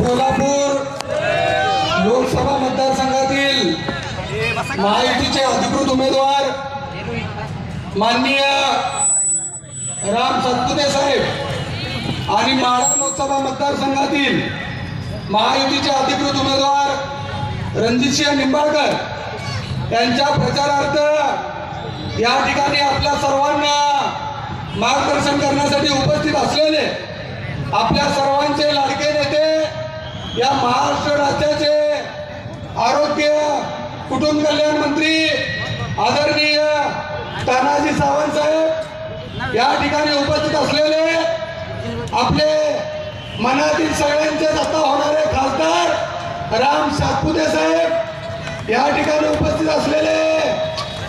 सोलापूर लोकसभा मतदारसंघातील महायुतीचे अधिकृत उमेदवार माननीय राम सतपुते साहेब आणि माढा लोकसभा मतदारसंघातील महायुतीचे अधिकृत उमेदवार रणजितसिंह निंबाळकर यांच्या प्रचारार्थ या ठिकाणी आपल्या सर्वांना मार्गदर्शन करण्यासाठी उपस्थित असलेले आपल्या सर्वांचे लाडके या महाराष्ट्र राज्याचे आरोग्य कुटुंब कल्याण मंत्री आदरणीय तानाजी सावंत साहेब या ठिकाणी उपस्थित असलेले आपले मनातील सगळ्यांचे आता होणारे खासदार राम सातपुते साहेब या ठिकाणी उपस्थित असलेले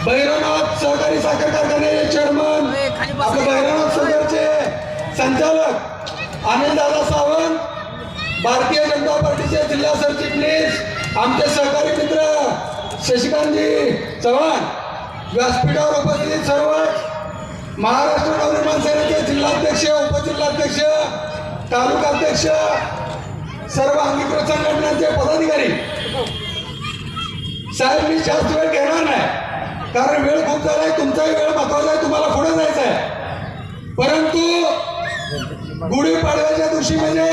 भैरवनाथ सहकारी साखर कारखान्याचे चेअरमन आपले भैरवनाथ सहकारचे संचालक अनिलदादा सावंत भारतीय जनता पार्टीचे जिल्हा सरचिटणीस आमचे सहकारी मित्र शशिकांतजी चव्हाण व्यासपीठावर उपस्थित सर्वच महाराष्ट्र नवनिर्माण सेनेचे जिल्हाध्यक्ष उपजिल्हाध्यक्ष तालुकाध्यक्ष सर्व अंगीकृत संघटनांचे पदाधिकारी. साहेब मी जास्त वेळ घेणार नाही कारण वेळ खूप झालाय तुमचाही वेळ महत्त्वाचा आहे तुम्हाला पुढे जायचं आहे परंतु गुढीपाडव्याच्या दिवशी म्हणजे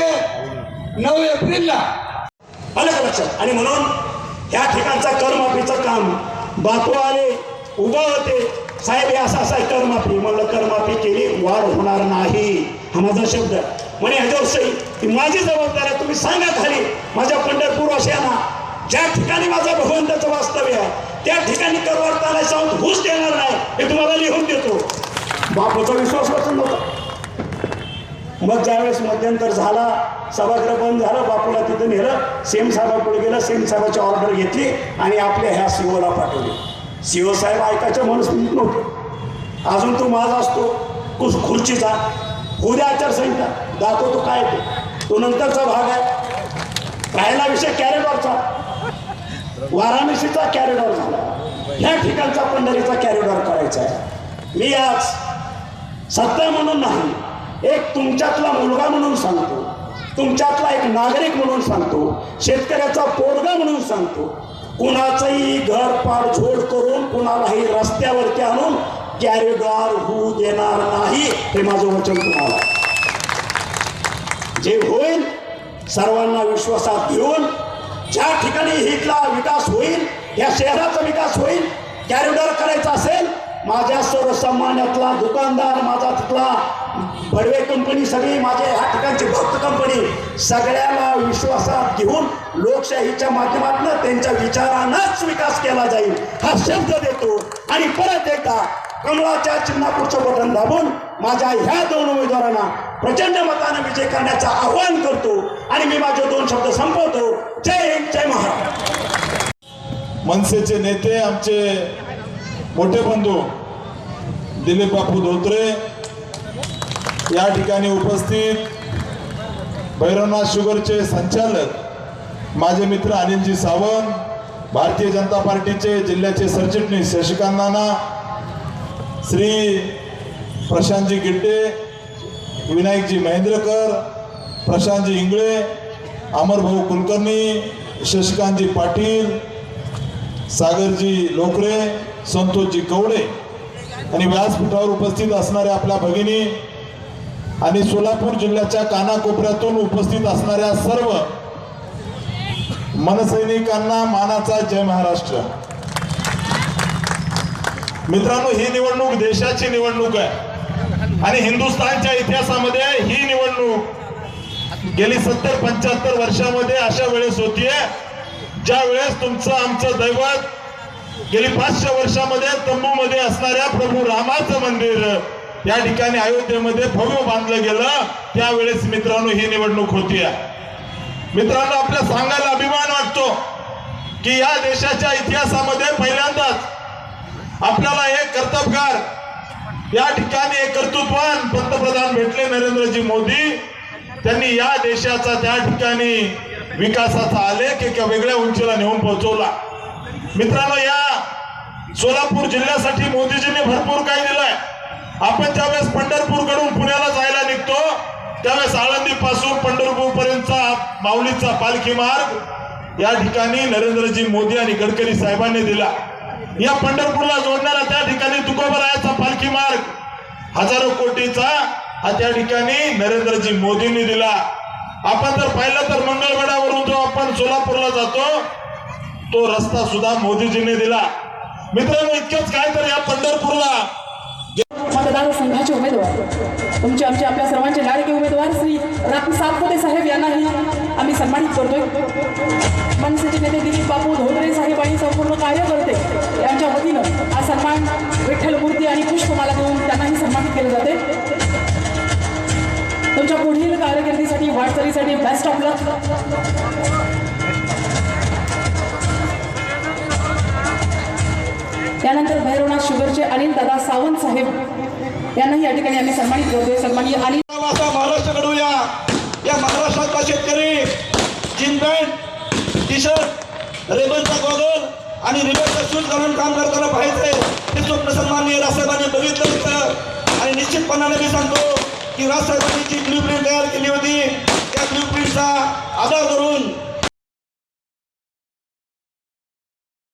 नऊ एप्रिलला. आलं का लक्षात? आणि म्हणून ह्या ठिकाणचा करमाफीचं काम बापू आले उभं होते. साहेब हे असं असं आहे करमाफी म्हणलं करमाफी केली वाढ होणार नाही. हा माझा शब्द. म्हणे हजोरशाही की माझी जबाबदारी तुम्ही सांगा खाली. माझ्या पंढरपूर वासियांना ज्या ठिकाणी माझा भगवंताचं वास्तव्य आहे त्या ठिकाणी करवाडताना जाऊन घुस देणार नाही हे तुम्हाला लिहून देतो. बापूचा विश्वास बसत नव्हता. मग ज्यावेळेस मध्यंतर झाला सभागृह बंद झालं बापूला तिथं नेलं सेम साहेबांकडे गेलं सेम साहेबाची ऑर्डर घेतली आणि आपल्या ह्या सीओला पाठवली. सीओ साहेब ऐकायच्या मनस्थितीत नव्हते. अजून तो माझा असतो कुस खुर्चीचा. उद्या आचारसंहिता दाखवतो काय ते. तो नंतरचा भाग आहे. राहिला विषय कॅरेडॉरचा. वाराणसीचा कॅरेडॉर झाला. ह्या ठिकाणचा पंढरीचा कॅरेडॉर करायचा आहे. मी आज सत्ता म्हणून नाही एक तुमच्यातला मुलगा म्हणून सांगतो. तुमच्यातला एक नागरिक म्हणून सांगतो. शेतकऱ्याचा पोरगा म्हणून सांगतो. कुणाचंही घर पाडझोड करून कुणालाही रस्त्यावरती आणून कॅरिडॉर होऊ देणार नाही हे माझं वचन तुम्हाला. जे होईल सर्वांना विश्वासात घेऊन ज्या ठिकाणी हितला विकास होईल या शहराचा विकास होईल कॅरिडॉर करायचा असेल माझ्या सर्वसामान्यातला दुकानदार माझा तिथला बडवे कंपनी सगळी माझ्या ह्या ठिकाणची भक्त कंपनी सगळ्याला विश्वासात घेऊन लोकशाहीच्या माध्यमातून त्यांच्या विचारांनाच विकास केला जाईल हा शब्द देतो. आणि परत एकदा कमळाच्या चिन्हापूरचं बटन दाबून माझ्या ह्या दोन उमेदवारांना प्रचंड मताने विजय करण्याचं आवाहन करतो. आणि मी माझे दोन शब्द संपवतो. जय हिंद जय महाराष्ट्र. मनसेचे नेते आमचे मोठे बंधू दिलीप बापू धोत्रे या ठिकाणी उपस्थित भैरवनाथ शुगरचे संचालक माझे मित्र अनिलजी सावंत भारतीय जनता पार्टीचे जिल्ह्याचे सरचिटणीस शशिकांत नाना श्री प्रशांतजी गिड्डे विनायकजी महेंद्रकर प्रशांतजी इंगळे अमरभाऊ कुलकर्णी शशिकांतजी पाटील सागरजी लोकरे संतोषजी कवडे. आणि व्यासपीठावर उपस्थित असणाऱ्या आपल्या भगिनी आणि सोलापूर जिल्ह्याच्या कानाकोपऱ्यातून उपस्थित असणाऱ्या सर्व मनसैनिकांना मानाचा जय महाराष्ट्र. मित्रांनो ही निवडणूक देशाची निवडणूक आहे. आणि हिंदुस्थानच्या इतिहासामध्ये ही निवडणूक गेली सत्तर पंच्याहत्तर वर्षामध्ये अशा वेळेस होतीये ज्या वेळेस तुमचं आमचं दैवत गेली पाचशे वर्षामध्ये तंबूमध्ये असणाऱ्या प्रभू रामाचं मंदिर या ठिकाणी अयोध्येमध्ये भव्य बांधलं गेलं. त्यावेळेस मित्रांनो ही निवडणूक होती. मित्रांनो आपल्या सांगायला अभिमान वाटतो की या देशाच्या इतिहासामध्ये पहिल्यांदाच आपल्याला एक कर्तबगार या ठिकाणी एक कर्तृत्वान पंतप्रधान भेटले नरेंद्रजी मोदी. त्यांनी या देशाचा त्या ठिकाणी विकासाचा आलेख एका वेगळ्या उंचीला नेऊन पोहोचवला. मित्रांनो या सोलापूर जिल्ह्यासाठी मोदीजींनी भरपूर काही दिलंय. आपण ज्यावेळेस पंढरपूरकडून पुण्याला जायला निघतो त्यावेळेस आळंदी पासून पंढरपूर पर्यंतचा माऊलीचा पालखी मार्ग या ठिकाणी नरेंद्रजी मोदी आणि गडकरी साहेबांनी दिला. या पंढरपूरला जोडणारा त्या ठिकाणी तुकोबरायाचा पालखी मार्ग हजारो कोटीचा हा त्या ठिकाणी नरेंद्रजी मोदींनी दिला. आपण जर पाहिलं तर मंगळगडावरून जो आपण सोलापूरला जातो तो रस्ता सुद्धा मोदीजींनी दिला. मित्रांनो इतकंच काय तर या पंढरपूरला मतदारसंघाचे उमेदवार. तुमचे आमचे आपल्या सर्वांचे लाडके उमेदवार श्री राम सातपुते साहेब यांनाही आम्ही सन्मानित करतोय. मनसेचे नेते दिलीप बापू धोत्रे साहेब आणि संपूर्ण कार्यकर्ते यांच्या वतीनं हा सन्मान विठ्ठल मूर्ती आणि पुष्पमाला देऊन त्यांनाही सन्मानित केले जाते. तुमच्या पुढील कारकिर्दीसाठी वाटचालीसाठी बेस्ट ऑफ लक त्यानंतर भैरवनाथ शुगरचे अनिल दादा सावंत साहेब यांनाही या ठिकाणी आम्ही सन्मानित करतोय. सन्माननीय अनिल महाराष्ट्र घडवूया या महाराष्ट्रातला शेतकरी जीन पॅन्ट टी शर्ट रेबनचा गॉगल आणि रिबनचा शूज घालून काम करताना पाहायचंय. हे स्वप्न सन्माननीय राजसाहेबांनी बघितलं होतं आणि निश्चितपणाने मी सांगतो की राजसाहेबांनी जी ब्ल्यू प्रिंट तयार केली होती त्या ब्ल्यू प्रिंटचा आदर करून